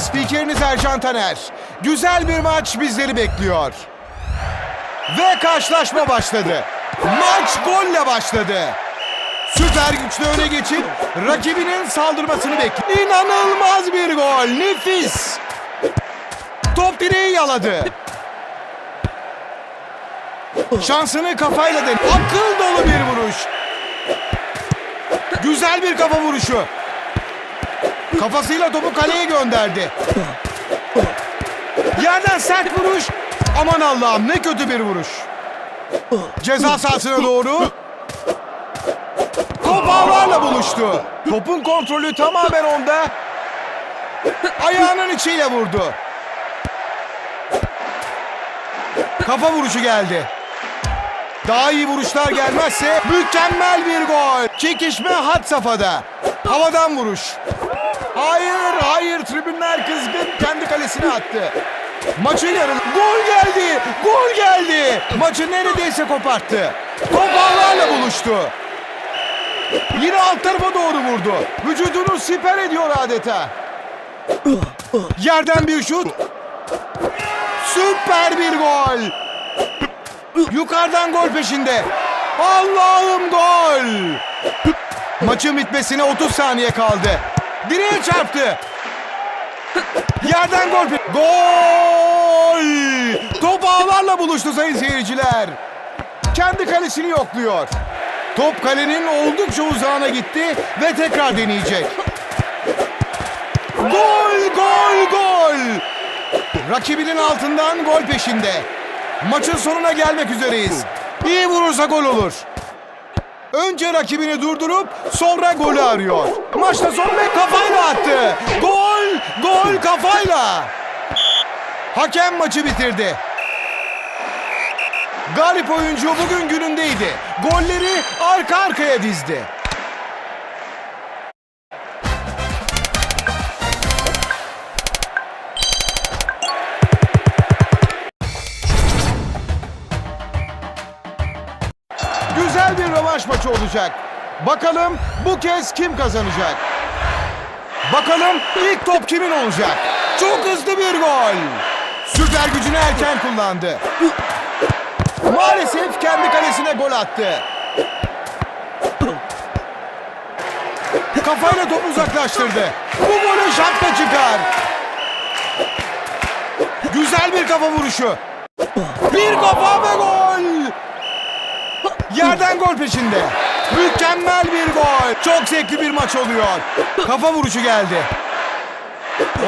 Spikeriniz Ercan Taner. Güzel bir maç bizleri bekliyor. Ve karşılaşma başladı. Maç golle başladı. Süper güçlü öne geçip rakibinin saldırmasını bekliyor. İnanılmaz bir gol. Nefis. Top direği yaladı. Şansını kafayla den. Akıl dolu bir vuruş. Güzel bir kafa vuruşu. Kafasıyla topu kaleye gönderdi. Yerden sert vuruş. Aman Allah'ım ne kötü bir vuruş. Ceza sahasına doğru. Top ağlarla buluştu. Topun kontrolü tamamen onda. Ayağının içiyle vurdu. Kafa vuruşu geldi. Daha iyi vuruşlar gelmezse mükemmel bir gol. Çekişme had safhada. Havadan vuruş. Hayır, hayır. Tribünler kızgın. Kendi kalesine attı. Maçın yarı... Gol geldi! Gol geldi! Maçı neredeyse koparttı. Top ağlarla buluştu. Yine alt tarafa doğru vurdu. Vücudunu siper ediyor adeta. Yerden bir şut. Süper bir gol. Yukarıdan gol peşinde. Allah'ım gol. Maçın bitmesine 30 saniye kaldı. Direğe çarptı. Yerden gol. Gol! Top ağlarla buluştu sayın seyirciler. Kendi kalesini yokluyor. Top kalenin oldukça uzağına gitti ve tekrar deneyecek. Gol, gol, gol! Rakibinin altından gol peşinde. Maçın sonuna gelmek üzereyiz. İyi vurursa gol olur. Önce rakibini durdurup sonra golü arıyor. Maçta son ve kafayla attı. Gol, gol kafayla. Hakem maçı bitirdi. Galip oyuncu bugün günündeydi. Golleri arka arkaya dizdi. Rövanş maçı olacak. Bakalım bu kez kim kazanacak? Bakalım ilk top kimin olacak? Çok hızlı bir gol. Süper gücünü erken kullandı. Maalesef kendi kalesine gol attı. Kafayla topu uzaklaştırdı. Bu golü şapka çıkar. Güzel bir kafa vuruşu. Bir kafa ve gol. Yerden gol peşinde. Mükemmel bir gol. Çok zevkli bir maç oluyor. Kafa vuruşu geldi.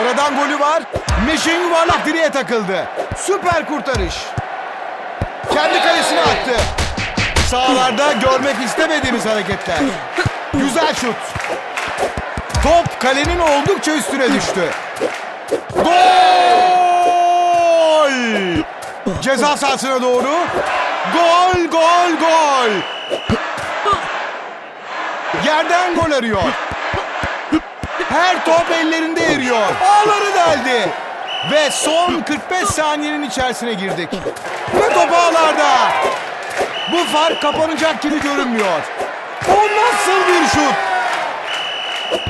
Oradan golü var. Meşin yuvarlak direğe takıldı. Süper kurtarış. Kendi kalesine attı. Sahalarda görmek istemediğimiz hareketler. Güzel şut. Top kalenin oldukça üstüne düştü. Gol! Ceza sahasına doğru. Gol, gol, gol. Yerden gol arıyor. Her top ellerinde eriyor. Ağları deldi. Ve son 45 saniyenin içerisine girdik. Ve top ağlarda. Bu fark kapanacak gibi görünmüyor. O nasıl bir şut?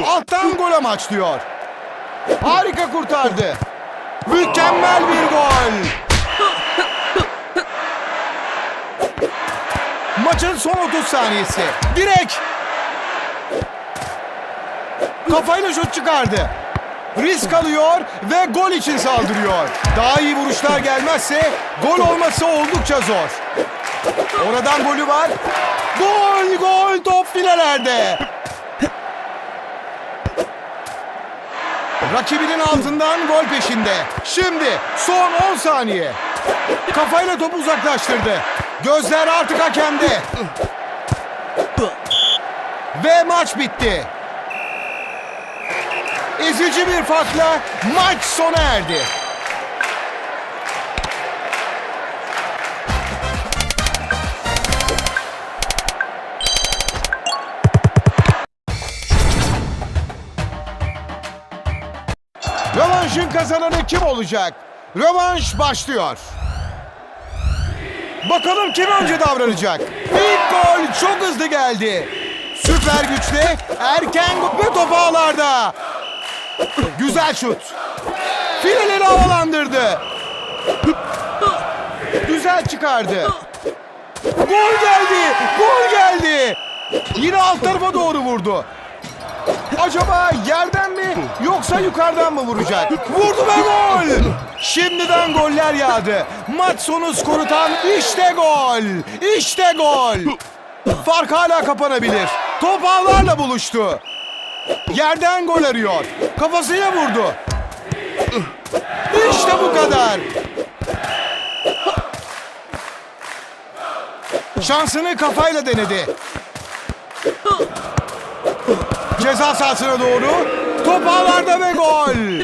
Alttan gol amaçlıyor. Harika kurtardı. Mükemmel bir gol. Maçın son 30 saniyesi. Direk. Kafayla şut çıkardı. Risk alıyor ve gol için saldırıyor. Daha iyi vuruşlar gelmezse gol olması oldukça zor. Oradan golü var. Gol gol top filelerde. Rakibinin altından gol peşinde. Şimdi son 10 saniye. Kafayla topu uzaklaştırdı. Gözler artık hakemde. Ve maç bitti. Ezici bir farkla maç sona erdi. Rövanşın kazananı kim olacak? Rövanş başlıyor. Bakalım kim önce davranacak? İlk gol çok hızlı geldi. Süper güçle erken ve top ağlarda. Güzel şut. Fileleri havalandırdı. Güzel çıkardı. Gol geldi. Gol geldi. Yine alt tarafa doğru vurdu. Acaba yerden mi yoksa yukarıdan mı vuracak? Vurdu ve gol! Şimdiden goller yağdı. Maç sonu skoru tam işte gol! İşte gol! Fark hala kapanabilir. Top ağlarla buluştu. Yerden gol arıyor. Kafasıyla vurdu. İşte bu kadar. Şansını kafayla denedi. Ceza sahasına doğru. Top ağlarda ve gol.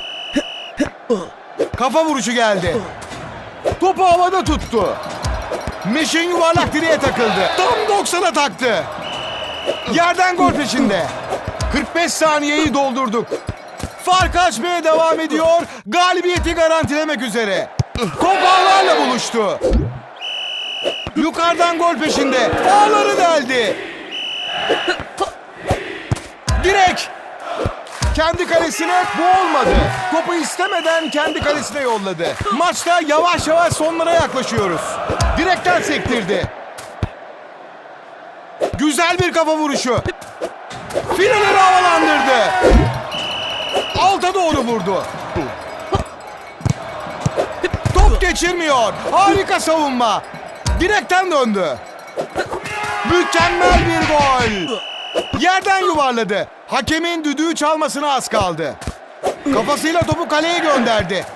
Kafa vuruşu geldi. Topu havada tuttu. Meşin yuvarlak direğe takıldı. Tam 90'a taktı. Yerden gol peşinde. 45 saniyeyi doldurduk. Fark açmaya devam ediyor. Galibiyeti garantilemek üzere. Top ağlarla buluştu. Yukarıdan gol peşinde. Ağları deldi. Direk. Kendi kalesine bu olmadı. Topu istemeden kendi kalesine yolladı. Maçta yavaş yavaş sonlara yaklaşıyoruz. Direkten sektirdi. Güzel bir kafa vuruşu. Fileleri havalandırdı. Alta doğru vurdu. Top geçirmiyor. Harika savunma. Direkten döndü. Mükemmel bir gol. Yerden yuvarladı. Hakemin düdüğü çalmasına az kaldı. Kafasıyla topu kaleye gönderdi.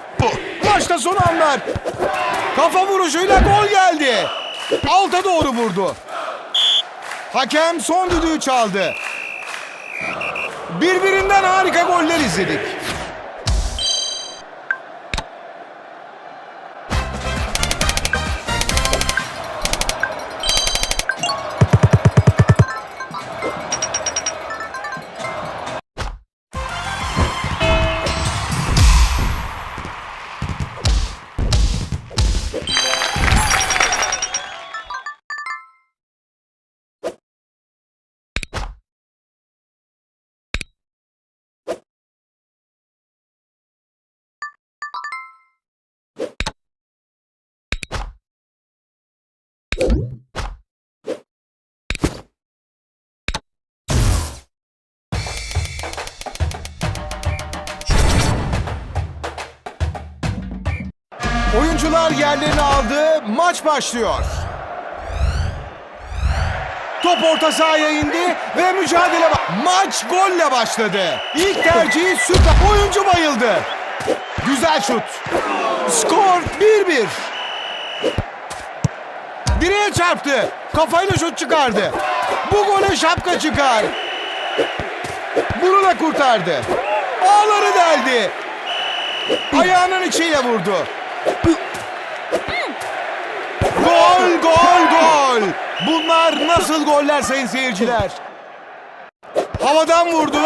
Maçta son anlar. Kafa vuruşuyla gol geldi. Alta doğru vurdu. Hakem son düdüğü çaldı. Birbirinden harika goller izledik. Oyuncular yerlerini aldı. Maç başlıyor. Top orta sahaya indi ve mücadele Maç golle başladı. İlk tercihi süper. Oyuncu bayıldı. Güzel şut. Skor 1-1. Direğe çarptı. Kafayla şut çıkardı. Bu gole şapka çıkar. Bunu da kurtardı. Ağları deldi. Ayağının içiyle vurdu. Gol, gol, gol. Bunlar nasıl goller sayın seyirciler? Havadan vurdu.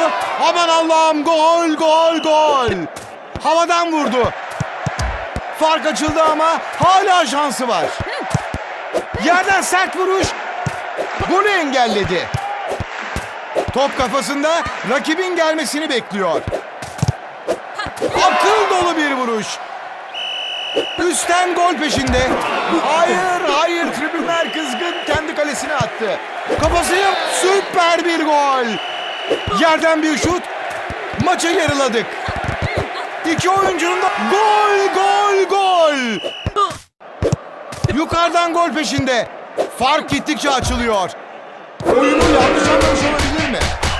Aman Allah'ım gol, gol, gol. Havadan vurdu. Fark açıldı ama hala şansı var. Yerden sert vuruş. Golü engelledi. Top kafasında rakibin gelmesini bekliyor. Akıl dolu bir vuruş. Üstten gol peşinde. Hayır, hayır. Tribünler kızgın kendi kalesine attı. Kafasıyla süper bir gol. Yerden bir şut. Maçı yarıladık. İki oyuncunun da gol, gol, gol. Yukarıdan gol peşinde. Fark gittikçe açılıyor. Oyunu yanlış anlamış olabilir mi?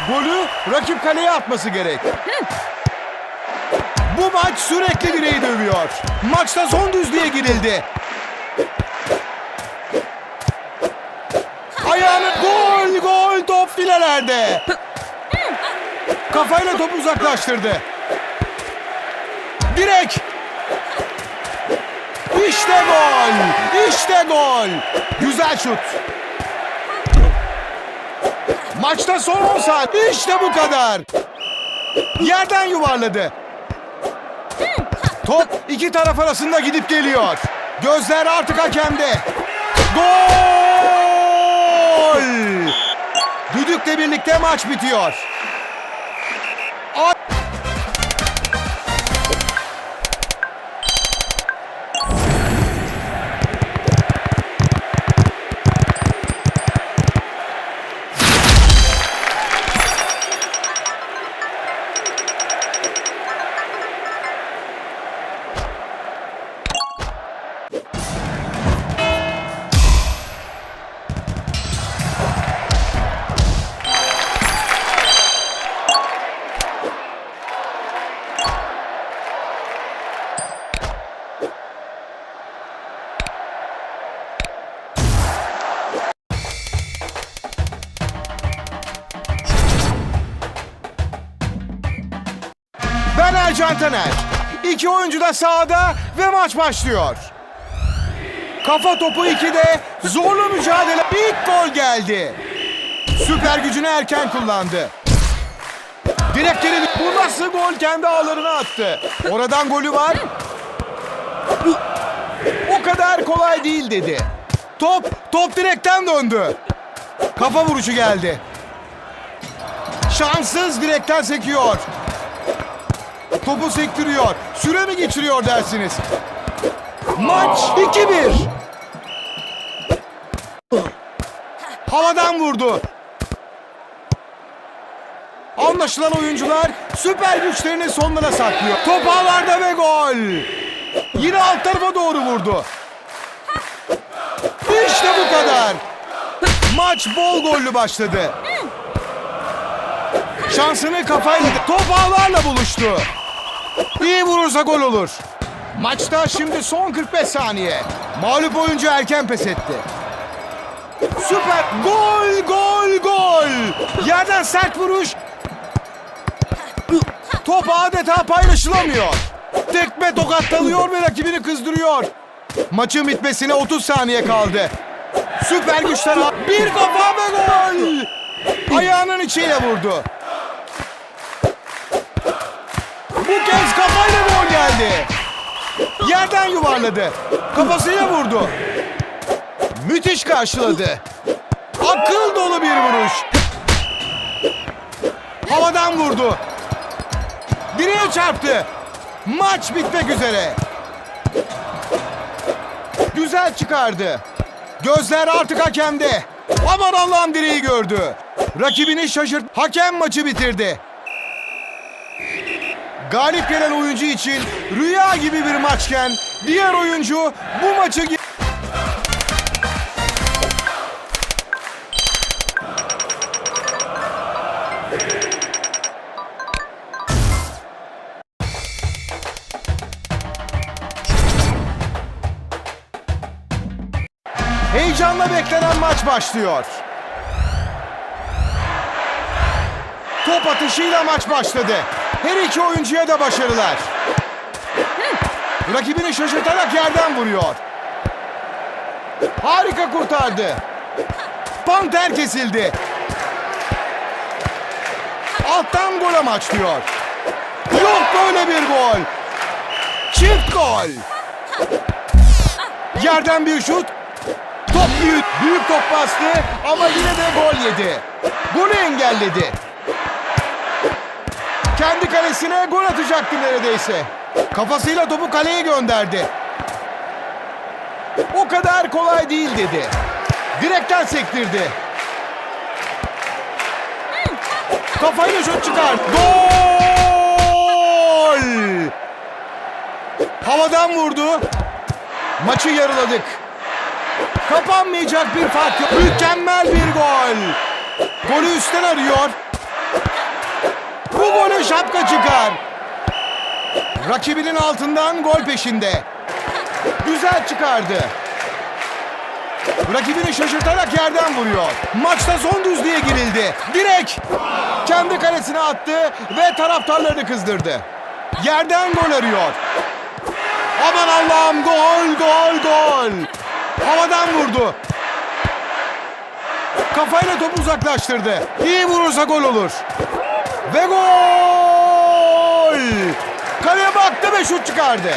Golü rakip kaleye atması gerek. Bu maç sürekli direği dövüyor. Maçta son düzlüğe girildi. Ayağını gol gol top filelerde. Kafayla topu uzaklaştırdı. Direk. İşte gol. İşte gol. Güzel şut. Maçta son 10 saat. İşte bu kadar. Yerden yuvarladı. Top iki taraf arasında gidip geliyor. Gözler artık hakemde. Gol! Düdükle birlikte maç bitiyor. Taner. İki oyuncu da sahada ve maç başlıyor. Kafa topu 2'de zorlu mücadele. İlk gol geldi. Süper gücünü erken kullandı. Direkleri bu nasıl gol kendi ağlarına attı. Oradan golü var. O kadar kolay değil dedi. Top, top direkten döndü. Kafa vuruşu geldi. Şanssız direkten sekiyor. Topu sektiriyor. Süre mi geçiriyor dersiniz? Maç 2-1. Havadan vurdu. Anlaşılan oyuncular süper güçlerini sonlara saklıyor. Top ağlarda ve gol. Yine alt tarafa doğru vurdu. İşte bu kadar. Maç bol gollü başladı. Şansını kafayla top ağlarla buluştu. İyi vurursa gol olur. Maçta şimdi son 45 saniye. Mağlup oyuncu erken pes etti. Süper gol gol gol. Yerden sert vuruş. Top adeta paylaşılamıyor. Tekme tokatlanıyor ve rakibini kızdırıyor. Maçın bitmesine 30 saniye kaldı. Süper güçler bir kafa ve gol. Ayağının içiyle vurdu. Bu kez kafayla gol geldi. Yerden yuvarladı. Kafasıyla vurdu. Müthiş karşıladı. Akıl dolu bir vuruş. Havadan vurdu. Direğe çarptı. Maç bitmek üzere. Güzel çıkardı. Gözler artık hakemde. Aman Allah'ım direği gördü. Rakibini şaşırt. Hakem maçı bitirdi. Galip gelen oyuncu için rüya gibi bir maçken diğer oyuncu bu maçı Heyecanla beklenen maç başlıyor. Top atışıyla maç başladı. Her iki oyuncuya da başarılar. Rakibini şaşırtarak yerden vuruyor. Harika kurtardı. Panter kesildi. Alttan gol amaçlıyor. Yok böyle bir gol. Çift gol. Yerden bir şut. Top büyük. Büyük top bastı ama yine de gol yedi. Golü engelledi. Kendi kalesine gol atacaktı neredeyse. Kafasıyla topu kaleye gönderdi. O kadar kolay değil dedi. Direkten sektirdi. Kafayla şut çıkar. Gol! Havadan vurdu. Maçı yarıladık. Kapanmayacak bir fark yok. Mükemmel bir gol. Golü üstten arıyor. Bu golü şapka çıkar. Rakibinin altından gol peşinde. Güzel çıkardı. Rakibini şaşırtarak yerden vuruyor. Maçta son düzlüğe girildi. Direk kendi kalesine attı ve taraftarlarını kızdırdı. Yerden gol arıyor. Aman Allah'ım gol gol gol. Havadan vurdu. Kafayla topu uzaklaştırdı. İyi vurursa gol olur. Ve gol! Kaleye baktı ve şut çıkardı.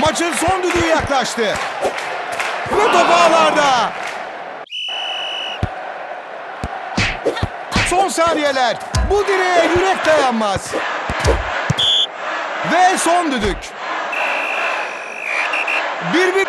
Maçın son düdüğü yaklaştı. Ve top ağlarda. Son saniyeler. Bu direğe yürek dayanmaz. Ve son düdük. Bir bir